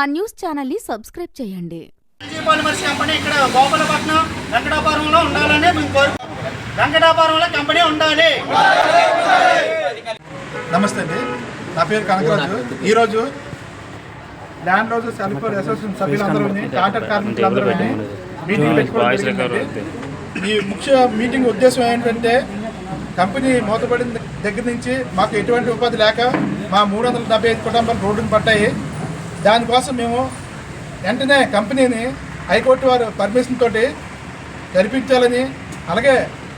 మా న్యూస్ ఛానల్ని సబ్స్క్రైబ్ చేయండి. ఎల్జీ పాలిమర్స్ కంపెనీ ఇక్కడ గోపాలపట్నం వెంకటాపురంలో ఉండాలని మేము వెంకటాపురంలో కంపెనీ ఉండాలి. నమస్తే అండి. నా పేరు కనకరాజు. ఈరోజు ల్యాండ్ రోజు సెల్ఫర్ అసోసియేషన్ సభ్యులందరూ కాంట్రాక్ట్ కార్మికులందరూ మీటింగ్ పెట్టుకోవడం. ఈ ముఖ్య మీటింగ్ ఉద్దేశం ఏంటంటే కంపెనీ మూతపడిన దగ్గర నుంచి మాకు ఎటువంటి ఉపాధి లేక మా మూడు వందల డెబ్బై ఐదు కుటుంబాలు రోడ్డును పడ్డాయి దానికోసం మేము వెంటనే కంపెనీని హైకోర్టు వారు పర్మిషన్ తోటి జరిపించాలని అలాగే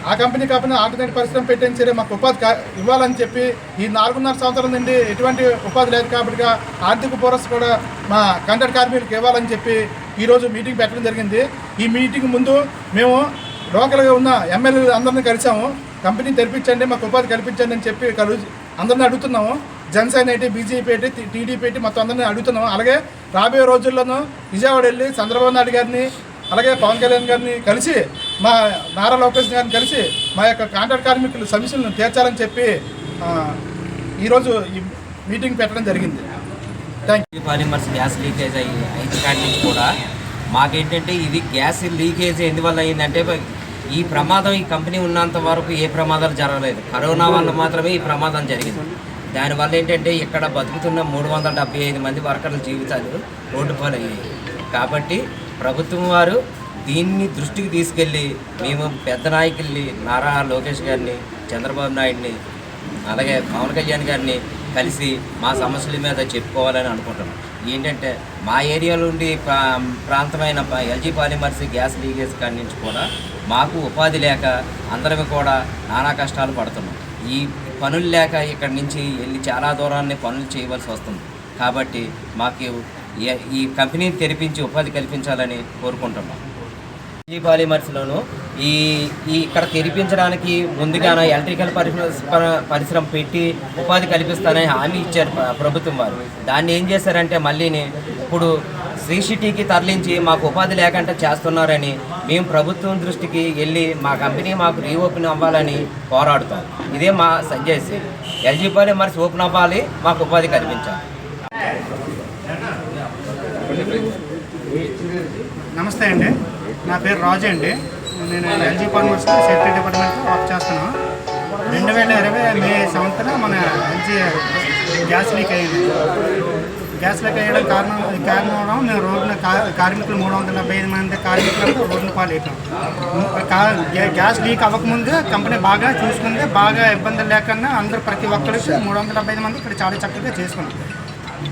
ఆ కంపెనీ కాకుండా ఆల్టర్నేట్ పరిశ్రమ పెట్టిన సరే మాకు ఉపాధి కా- ఇవ్వాలని చెప్పి ఈ నాలుగున్నర సంవత్సరాల నుండి ఎటువంటి ఉపాధి లేదు కాబట్టి ఆర్థిక భరోసా కూడా మా కంటెంట్ కార్మికులకు ఇవ్వాలని చెప్పి ఈరోజు మీటింగ్ పెట్టడం జరిగింది. ఈ మీటింగ్ ముందు మేము లోకల్గా ఉన్న ఎమ్మెల్యేలు అందరినీ కలిసాము. కంపెనీ తెరిపించండి మాకు ఉపాధి కల్పించండి అని చెప్పి కలు అందరిని అడుగుతున్నాము. జనసేన ఏంటి బీజేపీ ఏంటి టీడీపీ ఏంటి మొత్తం అందరినీ అడుగుతున్నాము అలాగే రాబోయే రోజుల్లోనూ విజయవాడ వెళ్ళి చంద్రబాబు నాయుడు గారిని అలాగే పవన్ కళ్యాణ్ గారిని కలిసి మా నారా లోకేష్ గారిని కలిసి మా యొక్క కాంట్రాక్ట్ కార్మికుల సమస్యలను తీర్చాలని చెప్పి ఈరోజు ఈ మీటింగ్ పెట్టడం జరిగింది. థ్యాంక్ పాలిమర్స్ గ్యాస్ లీకేజ్ అయ్యి అయిన కాడి నుంచి కూడా మాకేంటంటే ఇది గ్యాస్ లీకేజ్ ఎందువల్ల అయిందంటే ఈ ప్రమాదం ఈ కంపెనీ ఉన్నంత వరకు ఏ ప్రమాదాలు జరగలేదు. కరోనా వల్ల మాత్రమే ఈ ప్రమాదం జరిగింది. దానివల్ల ఏంటంటే ఇక్కడ బతుకుతున్న మూడు వందల డెబ్బై ఐదు మంది వర్కర్ల జీవితాలు రోడ్డు పాలయ్యాయి. కాబట్టి ప్రభుత్వం వారు దీన్ని దృష్టికి తీసుకెళ్ళి మేము పెద్ద నాయకుల్ని నారా లోకేష్ గారిని చంద్రబాబు నాయుడిని అలాగే పవన్ కళ్యాణ్ గారిని కలిసి మా సమస్యల మీద చెప్పుకోవాలని అనుకుంటున్నాం. ఏంటంటే మా ఏరియాలో ఉండి ప్రా- ప్రాంతమైన ఎల్జీ పాలిమర్స్ గ్యాస్ లీకేజ్ కాడి నుంచి కూడా మాకు ఉపాధి లేక అందరం కూడా నానా కష్టాలు పడుతున్నాం. ఈ పనులు లేక ఇక్కడి నుంచి వెళ్ళి చాలా దూరాన్ని పనులు చేయవలసి వస్తుంది. కాబట్టి మాకు ఈ- ఈ కంపెనీని తెరిపించి ఉపాధి కల్పించాలని కోరుకుంటున్నాం. ఈ పాలిమర్స్లోను ఈ ఈ ఇక్కడ తెరిపించడానికి ముందుగానే ఎలక్ట్రికల్ పరిశ్రమ పరిశ్రమ పెట్టి ఉపాధి కల్పిస్తానని హామీ ఇచ్చారు ప్రభుత్వం వారు. దాన్ని ఏం చేశారంటే మళ్ళీని ఇప్పుడు శ్రీ సిటీకి తరలించి మాకు ఉపాధి లేకుండా చేస్తున్నారని మేము ప్రభుత్వం దృష్టికి వెళ్ళి మా కంపెనీ మాకు రీఓపెన్ అవ్వాలని పోరాడుతాం. ఇదే మా సజెస్ట్ ఎల్జీ మరి ఓపెన్ అవ్వాలి మాకు ఉపాధి కల్పించాలి. నమస్తే అండి. నా పేరు రాజు అండి. నేను ఎల్జీ ఫార్మర్స్ సేఫ్టీ డిపార్ట్మెంట్లో వర్క్ చేస్తున్నాను. రెండు వేల ఇరవై మే సంవత్సరం మన ఎల్జీ గ్యాస్ లీక్ అయింది. గ్యాస్ లీక్ అయ్యడం కారణం కారణం అవడం మేము రోడ్డున కార్మికులు మూడు వందల డెబ్బై ఐదు మంది కార్మికులకు రోడ్డున పాలైపోయాం గ్యాస్ లీక్ అవ్వకముందు కంపెనీ బాగా చూసుకుంది బాగా ఇబ్బందులు లేకుండా అందరూ ప్రతి ఒక్కరికి మూడు వందల డెబ్బై ఐదు మంది ఇక్కడ చాలా చక్కగా చేసుకున్నాం.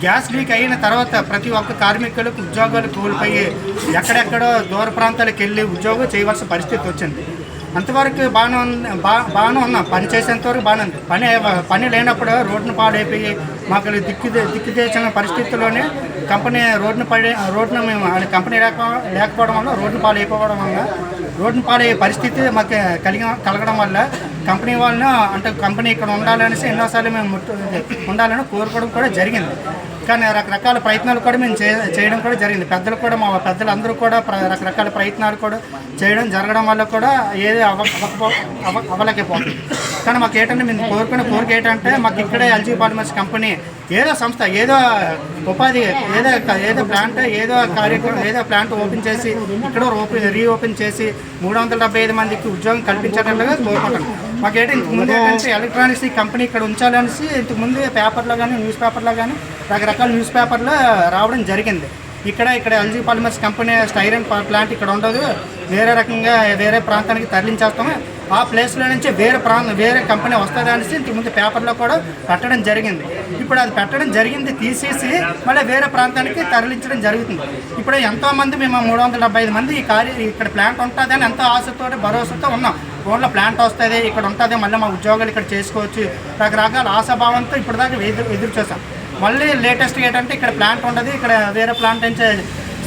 గ్యాస్ లీక్ అయిన తర్వాత ప్రతి ఒక్క కార్మికులకు ఉద్యోగాలు కోల్పోయి ఎక్కడెక్కడో దూర ప్రాంతాలకు వెళ్ళి ఉద్యోగం చేయవలసిన పరిస్థితి వచ్చింది. అంతవరకు బాగానే ఉంది బా బాగానే ఉన్నాం. పని చేసేంత వరకు బాగానే ఉంది. పని పని లేనప్పుడు రోడ్డును పాడైపోయి మాకు దిక్కు దిక్కు తెచ్చిన పరిస్థితుల్లోనే కంపెనీ రోడ్డును పడే రోడ్డును మేము ఆ కంపెనీ లేక లేకపోవడం వల్ల రోడ్డును పాడైపోవడం వల్ల రోడ్డును పాడే పరిస్థితి మాకు కలిగి కలగడం వల్ల కంపెనీ వాళ్ళని అంటే కంపెనీ ఇక్కడ ఉండాలనేసి ఎన్నోసార్లు మేము ముట్టు ఉండాలని కోరుకోవడం కూడా జరిగింది. కానీ రకరకాల ప్రయత్నాలు కూడా మేము చే చేయడం కూడా జరిగింది. పెద్దలు కూడా మా పెద్దలందరూ కూడా రకరకాల ప్రయత్నాలు కూడా చేయడం జరగడం వల్ల కూడా ఏది అవ అవ్వకపో- అవ అవ్వలేకపోతుంది. కానీ మాకు ఏంటంటే మేము కోరుకునే కోరిక ఏంటంటే మాకు ఇక్కడే ఎల్జీ పాలిమర్స్ కంపెనీ ఏదో సంస్థ ఏదో ఉపాధి ఏదో ఏదో ప్లాంట్ ఏదో కార్యక్రమం ఏదో ప్లాంట్ ఓపెన్ చేసి ఇక్కడ ఓపెన్ రీఓపెన్ చేసి మూడు వందల డెబ్బై ఐదు మందికి ఉద్యోగం కల్పించేటట్లుగా కోరుకుంటున్నాం. మాకేంటి ఇంతకు ముందు ఏంటంటే ఎలక్ట్రానిక్స్ ఈ కంపెనీ ఇక్కడ ఉంచాలనేసి ఇంతకు ముందు పేపర్లో కానీ న్యూస్ పేపర్లో కానీ రకరకాల న్యూస్ పేపర్లో రావడం జరిగింది. ఇక్కడ ఇక్కడ LG polymers company styrene plant ఇక్కడ ఉండదు. వేరే రకంగా వేరే ప్రాంతానికి తరలించేస్తాము ఆ ప్లేస్లో నుంచి వేరే ప్రాంతం వేరే కంపెనీ వస్తుంది అనేసి ఇంతకు ముందు పేపర్లో కూడా పెట్టడం జరిగింది. ఇప్పుడు అది పెట్టడం జరిగింది తీసేసి మళ్ళీ వేరే ప్రాంతానికి తరలించడం జరుగుతుంది. ఇప్పుడు ఎంతోమంది మేము మూడు వందల డెబ్బై ఐదు మంది ఈ కార్య ఇక్కడ ప్లాంట్ ఉంటుంది అని ఎంతో ఆశతో భరోసాతో ఉన్నాం. ఫోన్లో ప్లాంట్ వస్తుంది ఇక్కడ ఉంటుంది మళ్ళీ మా ఉద్యోగాలు ఇక్కడ చేసుకోవచ్చు. రకరకాల ఆశాభావంతో ఇప్పటిదాకా ఎదురు ఎదురు చూసాం. మళ్ళీ లేటెస్ట్ ఏంటంటే ఇక్కడ ప్లాంట్ ఉండదు ఇక్కడ వేరే ప్లాంట్ నుంచి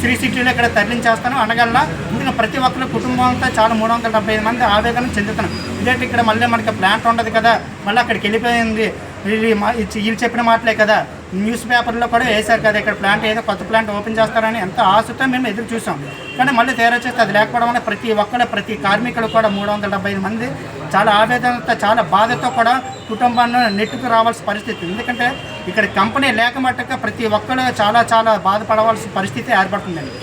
శ్రీ సిటీలో ఇక్కడ తరలించేస్తాను. అనగల ఇంకా ప్రతి ఒక్కరు కుటుంబం అంతా చాలా మూడు వందల డెబ్బై ఐదు మంది ఆవేదన చెందుతున్నాం. ఇదేంటి ఇక్కడ మళ్ళీ మనకి ప్లాంట్ ఉండదు కదా మళ్ళీ అక్కడికి వెళ్ళిపోయింది. వీళ్ళు చెప్పిన మాటలే కదా. న్యూస్ పేపర్లో కూడా వేశారు కదా ఇక్కడ ప్లాంట్ ఏదో కొత్త ప్లాంట్ ఓపెన్ చేస్తారని ఎంత ఆశతో మేము ఎదురు చూసాం కానీ మళ్ళీ తయారు చేస్తే అది లేకపోవడం వల్ల ప్రతి ఒక్కరు ప్రతి కార్మికులు కూడా మూడు వందల డెబ్బై ఐదు మంది చాలా ఆవేదనతో చాలా బాధతో కూడా కుటుంబాన్ని నెట్టుకు రావాల్సిన పరిస్థితి. ఎందుకంటే ఇక్కడ కంపెనీ లేక మట్టుగా ప్రతి ఒక్కరు చాలా చాలా బాధపడవలసిన పరిస్థితి ఏర్పడుతుందండి.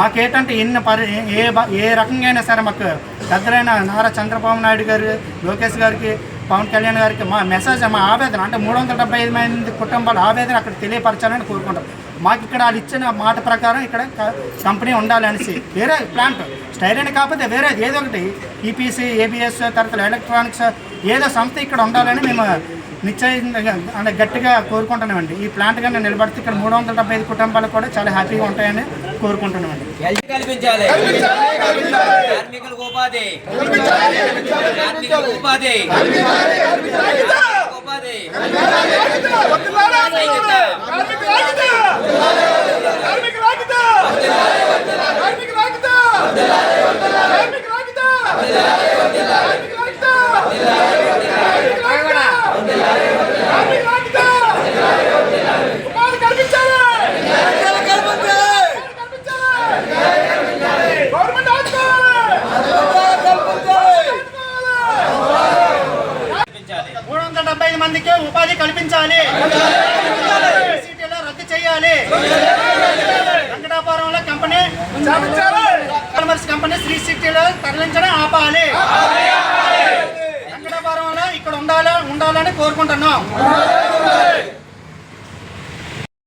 మాకేటంటే ఎన్ని పరి ఏ ఏ రకంగా అయినా సరే మాకు పెద్దలైన నారా చంద్రబాబు నాయుడు గారు లోకేష్ గారికి పవన్ కళ్యాణ్ గారికి మా మెసేజ్ మా ఆవేదన అంటే మూడు వందల డెబ్బై ఐదు మంది కుటుంబాల ఆవేదన అక్కడ తెలియపరచాలని కోరుకుంటాం. మాకు ఇక్కడ వాళ్ళు ఇచ్చిన మాట ప్రకారం ఇక్కడ కంపెనీ ఉండాలనేసి వేరే ప్లాంట్ స్టైరైన్ కాకపోతే వేరే ఏదో ఒకటి ఈపీసీ ఏబిఎస్ తర్వాత ఎలక్ట్రానిక్స్ ఏదో సంస్థ ఇక్కడ ఉండాలని మేము నిశ్చయంగా అంటే గట్టిగా కోరుకుంటున్నామండి. ఈ ప్లాంట్ కానీ నిలబడితే ఇక్కడ మూడు వందల డెబ్బై ఐదు కుటుంబాలు కూడా చాలా హ్యాపీగా ఉంటాయని కోరుకుంటున్నామండి. కల్పించాలి. కార్మికులకు ఉపాధి. కార్మికులకు ఉపాధి ఐక్యత. కల్పించాలి మూడు వందల డెబ్బై ఐదు మందికి ఉపాధి కల్పించాలి సిటీలో రద్దు చేయాలి వెంకటాపురంలో కంపెనీ కామర్స్ కంపెనీ శ్రీ సిటీలో తరలించడం ఆపాలి. వెంకటాపురంలో ఇక్కడ ఉండాలి ఉండాలని కోరుకుంటున్నాం.